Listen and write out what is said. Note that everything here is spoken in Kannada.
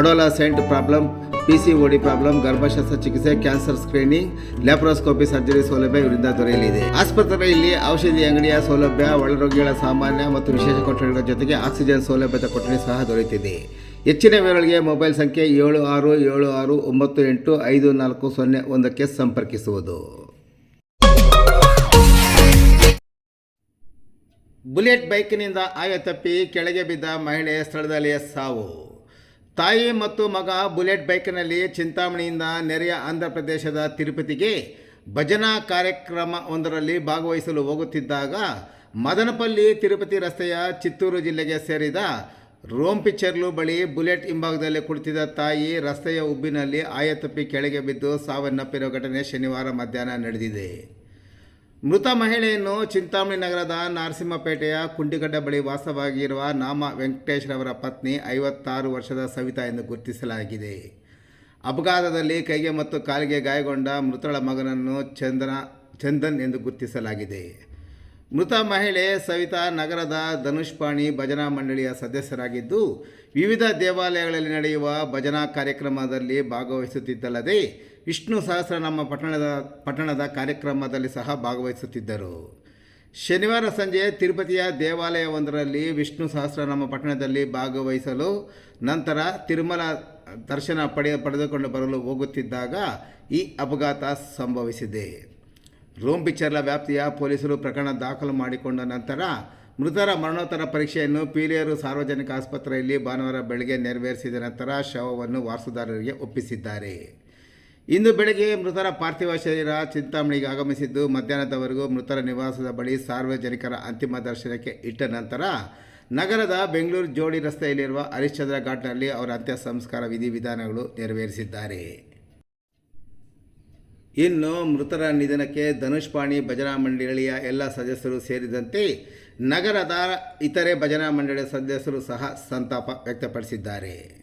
adolescent problem P C O D problem ಗರ್ಭಶಾಸ್ತ್ರ ಚಿಕಿತ್ಸೆ ಕ್ಯಾನ್ಸರ್ ಸ್ಕ್ರೀನಿಂಗ್ ಲ್ಯಾಪ್ರೋಸ್ಕೋಪಿ ಸರ್ಜರಿ ಸೌಲಭ್ಯ ಇವರಿಂದ ದೊರೆಯಲಿದೆ. ಆಸ್ಪತ್ರೆಯಲ್ಲಿ ಔಷಧಿ ಅಂಗಡಿಯ ಸೌಲಭ್ಯ, ಒಳರೋಗಿಗಳ ಸಾಮಾನ್ಯ ಮತ್ತು ವಿಶೇಷ ಕೊಠಡಿಗಳ ಜೊತೆಗೆ ಆಕ್ಸಿಜನ್ ಸೌಲಭ್ಯದ ಕೊಠಡಿ ಸಹ ದೊರೆಯುತ್ತಿದೆ. ಹೆಚ್ಚಿನ ವಿವರಗಳಿಗೆ ಮೊಬೈಲ್ ಸಂಖ್ಯೆ ಏಳು ಆರು ಏಳು ಆರು ಒಂಬತ್ತು ಎಂಟು ಐದು ನಾಲ್ಕು ಸೊನ್ನೆ ಒಂದಕ್ಕೆ ಸಂಪರ್ಕಿಸುವುದು. ಬುಲೆಟ್ ಬೈಕ್ನಿಂದ ಆಯ ತಪ್ಪಿ ಕೆಳಗೆ ಬಿದ್ದ ಮಹಿಳೆ ಸ್ಥಳದಲ್ಲಿಯೇ ಸಾವು. ತಾಯಿ ಮತ್ತು ಮಗ ಬುಲೆಟ್ ಬೈಕ್ನಲ್ಲಿ ಚಿಂತಾಮಣಿಯಿಂದ ನೆರೆಯ ಆಂಧ್ರ ಪ್ರದೇಶದ ತಿರುಪತಿಗೆ ಭಜನಾ ಕಾರ್ಯಕ್ರಮ ಒಂದರಲ್ಲಿ ಭಾಗವಹಿಸಲು ಹೋಗುತ್ತಿದ್ದಾಗ ಮದನಪಲ್ಲಿ ತಿರುಪತಿ ರಸ್ತೆಯ ಚಿತ್ತೂರು ಜಿಲ್ಲೆಗೆ ಸೇರಿದ ರೋಂಪಿಚರ್ಲು ಬಳಿ ಬುಲೆಟ್ ಹಿಂಭಾಗದಲ್ಲಿ ಕುಳಿತಿದ್ದ ತಾಯಿ ರಸ್ತೆಯ ಉಬ್ಬಿನಲ್ಲಿ ಆಯತಪ್ಪಿ ಕೆಳಗೆ ಬಿದ್ದು ಸಾವನ್ನಪ್ಪಿರುವ ಘಟನೆ ಶನಿವಾರ ಮಧ್ಯಾಹ್ನ ನಡೆದಿದೆ. ಮೃತ ಮಹಿಳೆಯನ್ನು ಚಿಂತಾಮಣಿ ನಗರದ ನರಸಿಂಹಪೇಟೆಯ ಕುಂಡಿಗಡ್ಡ ಬಳಿ ವಾಸವಾಗಿರುವ ನಾಮ ವೆಂಕಟೇಶ್ ರವರ ಪತ್ನಿ ಐವತ್ತಾರು ವರ್ಷದ ಸವಿತಾ ಎಂದು ಗುರುತಿಸಲಾಗಿದೆ. ಅಪಘಾತದಲ್ಲಿ ಕೈಗೆ ಮತ್ತು ಕಾಲಿಗೆ ಗಾಯಗೊಂಡ ಮೃತಳ ಮಗನನ್ನು ಚಂದನ, ಚಂದನ್ ಎಂದು ಗುರುತಿಸಲಾಗಿದೆ. ಮೃತ ಮಹಿಳೆ ಸವಿತಾ ನಗರದ ಧನುಷ್ಪಾಣಿ ಭಜನಾ ಮಂಡಳಿಯ ಸದಸ್ಯರಾಗಿದ್ದು, ವಿವಿಧ ದೇವಾಲಯಗಳಲ್ಲಿ ನಡೆಯುವ ಭಜನಾ ಕಾರ್ಯಕ್ರಮದಲ್ಲಿ ಭಾಗವಹಿಸುತ್ತಿದ್ದಲ್ಲದೆ, ವಿಷ್ಣು ಸಹಸ್ರನಾಮ ಪಟ್ಟಣದ ಪಟ್ಟಣದ ಕಾರ್ಯಕ್ರಮದಲ್ಲಿ ಸಹ ಭಾಗವಹಿಸುತ್ತಿದ್ದರು. ಶನಿವಾರ ಸಂಜೆ ತಿರುಪತಿಯ ದೇವಾಲಯವೊಂದರಲ್ಲಿ ವಿಷ್ಣು ಸಹಸ್ರನಾಮ ಪಟ್ಟಣದಲ್ಲಿ ಭಾಗವಹಿಸಲು ನಂತರ ತಿರುಮಲ ದರ್ಶನ ಪಡೆಯ, ಪಡೆದುಕೊಂಡು ಬರಲು ಹೋಗುತ್ತಿದ್ದಾಗ ಈ ಅಪಘಾತ ಸಂಭವಿಸಿದೆ. ರೋಂಬಿಚರ್ಲ ವ್ಯಾಪ್ತಿಯ ಪೊಲೀಸರು ಪ್ರಕರಣ ದಾಖಲು ಮಾಡಿಕೊಂಡ ನಂತರ ಮೃತರ ಮರಣೋತ್ತರ ಪರೀಕ್ಷೆಯನ್ನು ಪೀಲಿಯರು ಸಾರ್ವಜನಿಕ ಆಸ್ಪತ್ರೆಯಲ್ಲಿ ಭಾನುವಾರ ಬೆಳಗ್ಗೆ ನೆರವೇರಿಸಿದ ನಂತರ ಶವವನ್ನು ವಾರಸುದಾರರಿಗೆ ಒಪ್ಪಿಸಿದ್ದಾರೆ. ಇಂದು ಬೆಳಗ್ಗೆ ಮೃತರ ಪಾರ್ಥಿವ ಶರೀರ ಚಿಂತಾಮಣಿಗೆ ಆಗಮಿಸಿದ್ದು, ಮಧ್ಯಾಹ್ನದವರೆಗೂ ಮೃತರ ನಿವಾಸದ ಬಳಿ ಸಾರ್ವಜನಿಕರ ಅಂತಿಮ ದರ್ಶನಕ್ಕೆ ಇಟ್ಟ ನಂತರ ನಗರದ ಬೆಂಗಳೂರು ಜೋಡಿ ರಸ್ತೆಯಲ್ಲಿರುವ ಹರಿಶ್ಚಂದ್ರ ಘಾಟ್ನಲ್ಲಿ ಅವರ ಅಂತ್ಯ ಸಂಸ್ಕಾರ ವಿಧಿವಿಧಾನಗಳು ನೆರವೇರಿಸಿದ್ದಾರೆ. ಇನ್ನು ಮೃತರ ನಿಧನಕ್ಕೆ ಧನುಷ್ಪಾಣಿ ಭಜನಾ ಮಂಡಳಿಯ ಎಲ್ಲ ಸದಸ್ಯರು ಸೇರಿದಂತೆ ನಗರದ ಇತರೆ ಭಜನಾ ಮಂಡಳಿಯ ಸದಸ್ಯರು ಸಹ ಸಂತಾಪ ವ್ಯಕ್ತಪಡಿಸಿದ್ದಾರೆ.